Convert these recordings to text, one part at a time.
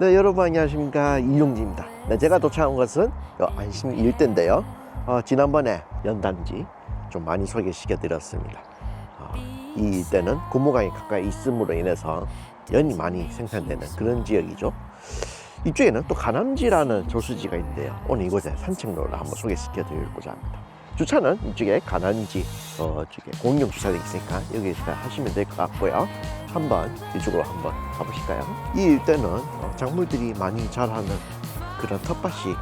네, 여러분 안녕하십니까 이용진입니다. 네, 제가 도착한 것은 요 안심 일대인데요. 어, 지난번에 연단지 좀 많이 소개시켜 드렸습니다. 어, 이 일대는 고무강이 가까이 있음으로 인해서 연이 많이 생산되는 그런 지역이죠. 이쪽에는 또 가남지라는 저수지가 있는데요. 오늘 이곳에 산책로를 한번 소개시켜 드리고자 합니다. 주차는 이쪽에 가남지 어, 쪽에 공용 주차장이 있으니까 여기서 하시면 될 것 같고요. 한번 이쪽으로 한번 가보실까요? 이 일대는 어, 작물들이 많이 자라는 그런 텃밭이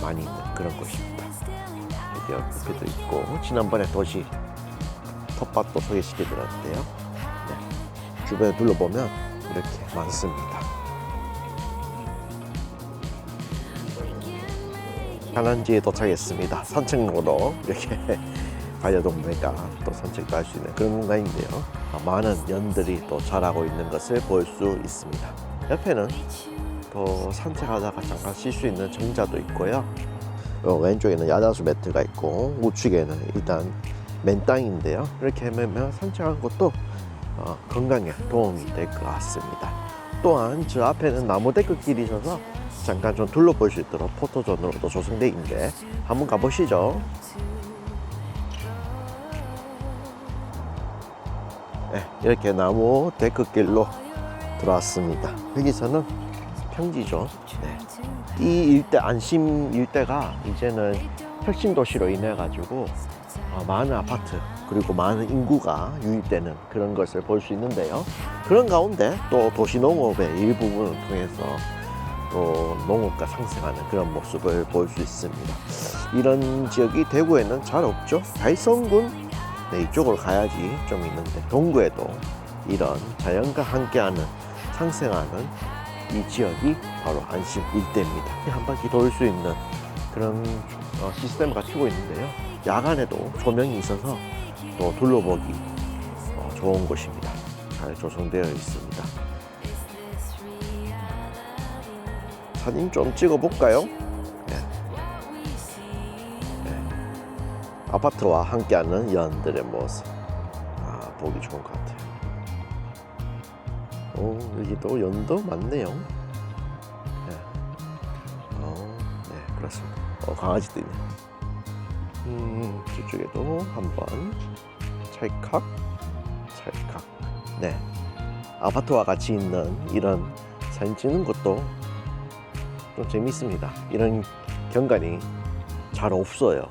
많이 있는 그런 곳입니다. 여기 옆에도 있고 지난번에 도시 텃밭도 소개시켜드렸는데요. 네. 주변에 둘러보면 이렇게 많습니다. 한안지에 도착했습니다. 산책로로 이렇게 반려동물과 또 산책도 할 수 있는 그런 공간인데요. 아, 많은 연들이 또 자라고 있는 것을 볼 수 있습니다. 옆에는 또 산책하다가 잠깐 쉴 수 있는 정자도 있고요. 어, 왼쪽에는 야자수 매트가 있고 우측에는 일단 맨 땅인데요. 이렇게 하면 산책하는 것도 어, 건강에 도움이 될 것 같습니다. 또한 저 앞에는 나무 데크길이 있어서 잠깐 좀 둘러볼 수 있도록 포토존으로도 조성되어 있는데 한번 가보시죠. 네, 이렇게 나무 데크길로 들어왔습니다. 여기서는 평지죠. 네. 이 일대 안심 일대가 이제는 혁신 도시로 인해 가지고 어, 많은 아파트 그리고 많은 인구가 유입되는 그런 것을 볼 수 있는데요. 그런 가운데 또 도시 농업의 일부분을 통해서 또 농업가 상승하는 그런 모습을 볼 수 있습니다. 이런 지역이 대구에는 잘 없죠. 달성군 네, 이쪽으로 가야지 좀 있는데 동구에도 이런 자연과 함께하는 상생하는 이 지역이 바로 안심 일대입니다. 한 바퀴 돌 수 있는 그런 어, 시스템을 갖추고 있는데요. 야간에도 조명이 있어서 또 둘러보기 어, 좋은 곳입니다. 잘 조성되어 있습니다. 사진 좀 찍어 볼까요? 네. 네. 아파트와 함께하는 연들의 모습. 아, 보기 좋은 것 같아요. 오, 여기도 연도 많네요. 네. 어, 네, 그렇습니다. 어, 강아지도 있네. 음, 저쪽에도 한번 찰칵, 찰칵. 네. 아파트와 같이 있는 이런 사진 찍는 것도 좀 재밌습니다. 이런 경관이 잘 없어요.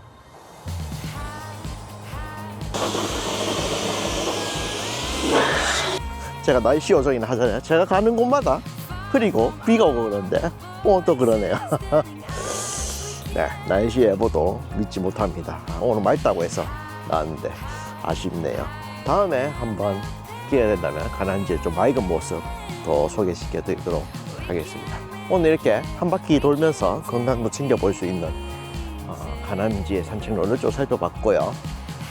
제가 날씨 요정이나 하잖아요. 제가 가는 곳마다 흐리고 비가 오고 그러는데 오늘 또 그러네요. 네, 날씨 예보도 믿지 못합니다. 아, 오늘 맑다고 해서 나왔는데 아쉽네요. 다음에 한번 기회 된다면 가난지의 좀 맑은 모습 더 소개시켜 드리도록 하겠습니다. 오늘 이렇게 한 바퀴 돌면서 건강도 챙겨볼 수 있는 어, 가난지의 산책로를 좀 살펴봤고요.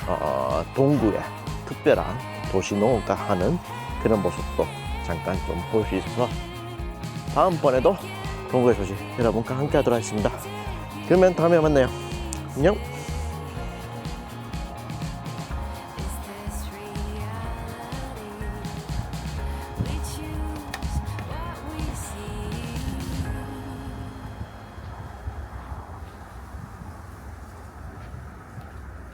어, 동구의 특별한 도시 농업가 하는 그런 모습도 잠깐 좀 볼 수 있어서 다음번에도 동구의 소식 여러분과 함께 하도록 하겠습니다. 그러면 다음에 만나요. 안녕.